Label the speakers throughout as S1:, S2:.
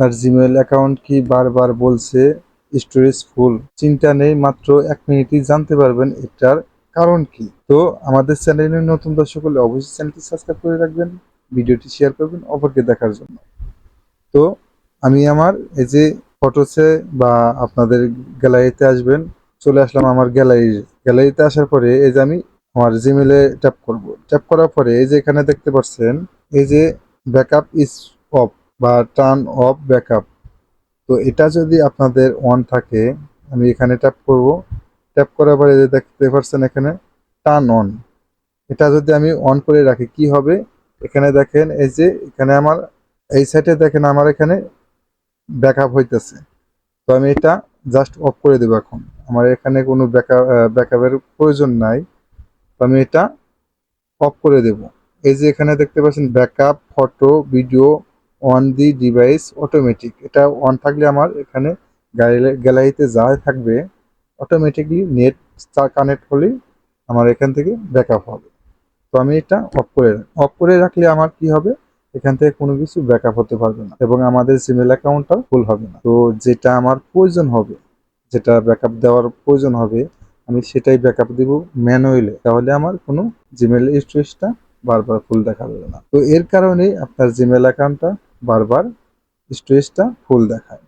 S1: আপনার Gmail account কি বারবার বলছে স্টোরেজ ফুল চিন্তা নেই, মাত্র এক মিনিটই জানতে পারবেন এটার কারণ কি। তো আমাদের চ্যানেলের নতুন দর্শক হলে অবশ্যই চ্যানেলটি সাবস্ক্রাইব করে রাখবেন, ভিডিওটি শেয়ার করবেন অপরকে দেখার জন্য। তো আমি আমার এই যে ফটোসে বা আপনাদের গ্যালারিতে আসবেন, চলে আসলাম আমার গ্যালারি গ্যালারিতে আসার পরে এই যে আমি আমার জিমেলে ট্যাপ করব। ট্যাপ করার পরে এই যে এখানে দেখতে পাচ্ছেন, এই যে ব্যাকআপ ইজ অফ বা টার্ন অফ ব্যাকআপ। তো এটা যদি আপনাদের অন থাকে, আমি এখানে ট্যাপ করব। ট্যাপ করার পরে দেখতে পাচ্ছেন এখানে টার্ন অন এটা যদি আমি অন করে রাখি, কি হবে? এখানে দেখেন, এই যে এখানে আমার, এই সাইডে দেখেন আমার এখানে ব্যাকআপ হইতেছে। তো আমি এটা জাস্ট অফ করে দেবো এখন। আমার এখানে কোনো ব্যাকআপ ব্যাকআপের প্রয়োজন নাই। তো আমি এটা অফ করে দেব। এই যে এখানে দেখতে পাচ্ছেন, backup, photo, video on the device automatic এটা অন থাকলে আমার এখানে গ্যালারিতে যা থাকবে। অটোমেটিকলি নেট কানেক্ট হলেই আমার এখান থেকে ব্যাকআপ হবে। তো আমি এটা অফ করে অফ করে রাখলে আমার কি হবে? এখান থেকে কোনো কিছু ব্যাকআপ হতে পারবে না। এবং আমাদের জিমেল অ্যাকাউন্টটাও ফুল হবে না। তো যেটা আমার প্রয়োজন হবে, যেটা ব্যাকআপ দেওয়ার প্রয়োজন হবে, আমি সেটাই ব্যাকআপ দিব ম্যানুয়ালি তাহলে আমার কোনো জিমেল স্টোরেজটা বারবার ফুল দেখাবে না। তো এর কারণেই আপনার জিমেল অ্যাকাউন্টটা বারবার স্টোরেজটা ফুল দেখায়।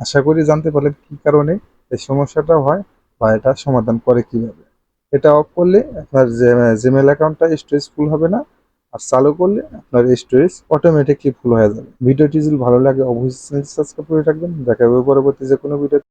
S1: আশা করি জানতে পারলেন কি কারণে এই সমস্যাটা হয় বা এটা সমাধান করে কীভাবে। এটা অফ করলে আপনার জিমেল অ্যাকাউন্টটা স্টোরেজ ফুল হবে না, আর চালু করলে আপনার স্টোরেজ অটোমেটিকলি ফুল হয়ে যাবে। ভিডিওটি যদি ভালো লাগে, অবশ্যই সাবস্ক্রাইব করে রাখবেন। দেখা পরবর্তী যে কোনো ভিডিও